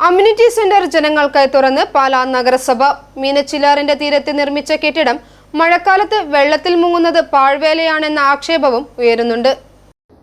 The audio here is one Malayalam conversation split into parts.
അമ്യൂണിറ്റി സെന്റർ ജനങ്ങൾക്കായി തുറന്ന് പാലാ നഗരസഭ. മീനച്ചിലാറിന്റെ തീരത്ത് നിർമ്മിച്ച കെട്ടിടം മഴക്കാലത്ത് വെള്ളത്തിൽ മുങ്ങുന്നത് പാഴ്വേലയാണെന്ന ആക്ഷേപവും ഉയരുന്നുണ്ട്.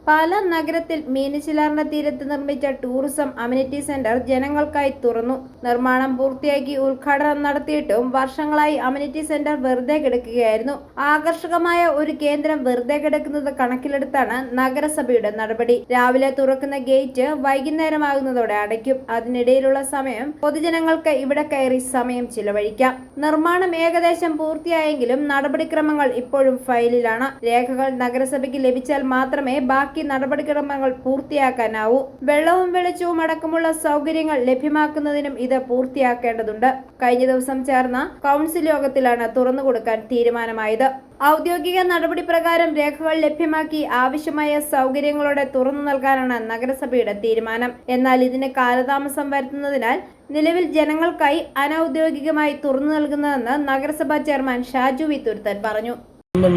പാലാ നഗരത്തിൽ മീനച്ചിലാറിന്റെ തീരത്ത് നിർമ്മിച്ച ടൂറിസം അമ്യൂണിറ്റി സെന്റർ ജനങ്ങൾക്കായി തുറന്നു. നിർമ്മാണം പൂർത്തിയാക്കി ഉദ്ഘാടനം നടത്തിയിട്ടും വർഷങ്ങളായി അമ്യൂണിറ്റി സെന്റർ വെറുതെ കിടക്കുകയായിരുന്നു. ആകർഷകമായ ഒരു കേന്ദ്രം വെറുതെ കിടക്കുന്നത് കണക്കിലെടുത്താണ് നഗരസഭയുടെ നടപടി. രാവിലെ തുറക്കുന്ന ഗേറ്റ് വൈകുന്നേരമാകുന്നതോടെ അടയ്ക്കും. അതിനിടയിലുള്ള സമയം പൊതുജനങ്ങൾക്ക് ഇവിടെ കയറി സമയം ചിലവഴിക്കാം. നിർമ്മാണം ഏകദേശം പൂർത്തിയായെങ്കിലും നടപടിക്രമങ്ങൾ ഇപ്പോഴും ഫയലിലാണ്. രേഖകൾ നഗരസഭയ്ക്ക് ലഭിച്ചാൽ മാത്രമേ ബാക്കി നടപടിക്രമങ്ങൾ പൂർത്തിയാക്കാനാവൂ. വെള്ളവും വെളിച്ചവും അടക്കമുള്ള സൗകര്യങ്ങൾ ലഭ്യമാക്കുന്നതിനും ഇത് പൂർത്തിയാക്കേണ്ടതുണ്ട്. കഴിഞ്ഞ ദിവസം ചേർന്ന കൗൺസിൽ യോഗത്തിലാണ് തുറന്നുകൊടുക്കാൻ തീരുമാനമായത്. ഔദ്യോഗിക നടപടി പ്രകാരം രേഖകൾ ലഭ്യമാക്കി ആവശ്യമായ സൗകര്യങ്ങളോടെ തുറന്നു നൽകാനാണ് നഗരസഭയുടെ തീരുമാനം. എന്നാൽ ഇതിന് കാലതാമസം വരുത്തുന്നതിനാൽ നിലവിൽ ജനങ്ങൾക്കായി അനൌദ്യോഗികമായി തുറന്നു നൽകുന്നതെന്ന് നഗരസഭാ ചെയർമാൻ ഷാജു വി തുരുത്തൻ പറഞ്ഞു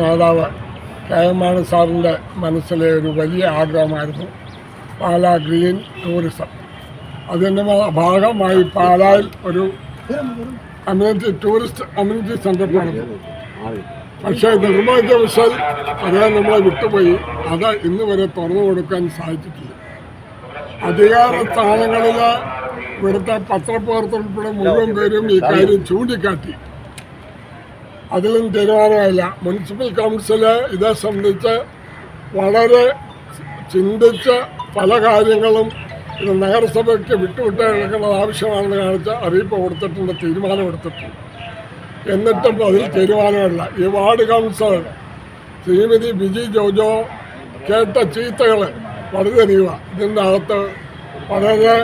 നേതാവ് കെ എം മാണി സാറിന്റെ മനസ്സിലെ ഒരു വലിയ ആഗ്രഹമായിരുന്നു. Pala green tourism. അതിന്റെ ഭാഗമായി പാലായിൽ ഒരു കമ്മ്യൂണിറ്റി ടൂറിസ്റ്റ് കമ്മ്യൂണിറ്റി സെന്റർ പണിതു പക്ഷേ നിർഭാഗ്യവശാൽ അദ്ദേഹം നമ്മളെ വിട്ടുപോയി. അത് ഇന്ന് വരെ തുറന്നു കൊടുക്കാൻ സാധിച്ചിട്ടില്ല. അധികാര സ്ഥാനങ്ങളിൽ ഇവിടുത്തെ പത്രപ്രവർത്തകർ മുഴുവൻ പേരും ഈ കാര്യം ചൂണ്ടിക്കാട്ടി. അതിലും തീരുമാനമായില്ല മുനിസിപ്പൽ കൗൺസിൽ ഇതേ സംബന്ധിച്ച് വളരെ ചിന്തിച്ച് പല കാര്യങ്ങളും ഇത് നഗരസഭയ്ക്ക് വിട്ടുവിട്ട് കിടക്കുന്നത് ആവശ്യമാണെന്ന് കാണിച്ച് അറിയിപ്പ് കൊടുത്തിട്ടുണ്ട് തീരുമാനമെടുത്തിട്ടുണ്ട് എന്നിട്ടും അതിൽ തീരുമാനമില്ല. ഈ വാർഡ് കൗൺസിലർ ശ്രീമതി ബിജി ജോജോ കേട്ട ചീത്തകൾ വളരെ അധികമാ ഇതിന്റെ അകത്ത് വളരെ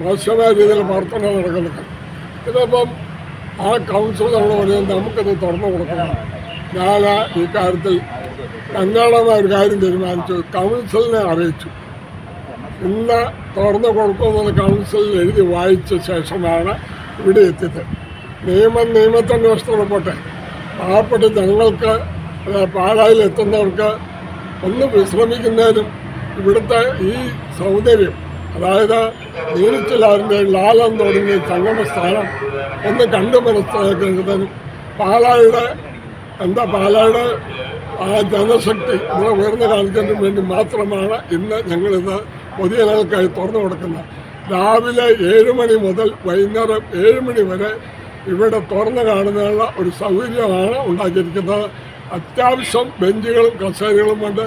മോശമായ രീതിയിൽ പ്രവർത്തനം നടക്കുന്നുണ്ട്. ഇതിപ്പം ആ കൗൺസിൽ നമ്മൾ പറയുന്നത് നമുക്കത് തുറന്നു കൊടുക്കണം. ഞാൻ ഈ കാര്യത്തിൽ തന്നോടമായ ഒരു കാര്യം തീരുമാനിച്ചു. കൗൺസിലിനെ അറിയിച്ചു. ഇന്ന് തുറന്നു കൊടുക്കുന്നത് കൗൺസിലിൽ എഴുതി വായിച്ച ശേഷമാണ് ഇവിടെ എത്തിയത്. നിയമം നിയമത്തിന്റെ വസ്തുത പോട്ടെ പാവപ്പെട്ട ജനങ്ങൾക്ക് പാലായിൽ എത്തുന്നവർക്ക് ഒന്ന് വിശ്രമിക്കുന്നതിനും ഇവിടുത്തെ ഈ സൗന്ദര്യം അതായത് നീനിച്ചിലാറിന്റെ ലാലം തുടങ്ങിയ സംഗമസ്ഥാനം ഒന്ന് കണ്ടു മനസ്സിലാക്കേണ്ടത് പാലായുടെ എന്താ പാലായുടെ ആ ജനശക്തി ഇവിടെ ഉയർന്നു കാണിക്കുന്നതിന് വേണ്ടി മാത്രമാണ് ഇന്ന് ഞങ്ങളിത് പൊതുജനങ്ങൾക്കായി തുറന്നു കൊടുക്കുന്നത്. രാവിലെ ഏഴ് മണി മുതൽ വൈകുന്നേരം ഏഴ് മണി വരെ ഇവിടെ തുറന്നു കാണുന്നതിനുള്ള ഒരു സൗകര്യമാണ് ഉണ്ടാക്കിയിരിക്കുന്നത്. അത്യാവശ്യം ബെഞ്ചുകളും കസേരകളും കൊണ്ട്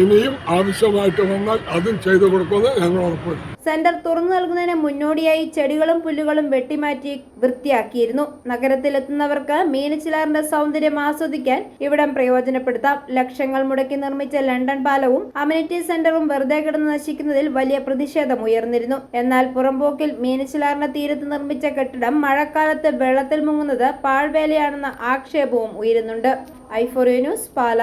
ഇനിയും ആവശ്യമായിട്ട് വന്നാൽ അതും ചെയ്തു കൊടുക്കുമെന്ന് ഞങ്ങൾ ഉറപ്പുവരുത്തും. സെന്റർ തുറന്നു നൽകുന്നതിന് മുന്നോടിയായി ചെടികളും പുല്ലുകളും വെട്ടിമാറ്റി വൃത്തിയാക്കിയിരുന്നു. നഗരത്തിലെത്തുന്നവർക്ക് മീനച്ചിലാറിന്റെ സൗന്ദര്യം ആസ്വദിക്കാൻ ഇവിടം പ്രയോജനപ്പെടുത്താം. ലക്ഷങ്ങൾ മുടക്കി നിർമ്മിച്ച ലണ്ടൻ പാലവും അമ്യൂണിറ്റി സെന്ററും വെറുതെ കിടന്ന് നശിക്കുന്നതിൽ വലിയ പ്രതിഷേധം ഉയർന്നിരുന്നു. എന്നാൽ പുറംപോക്കിൽ മീനച്ചിലാറിന്റെ തീരത്ത് നിർമ്മിച്ച കെട്ടിടം മഴക്കാലത്ത് വെള്ളത്തിൽ മുങ്ങുന്നത് പാഴ്വേലയാണെന്ന ആക്ഷേപവും ഉയരുന്നുണ്ട്. ഐഫോറിയോ ന്യൂസ് പാല.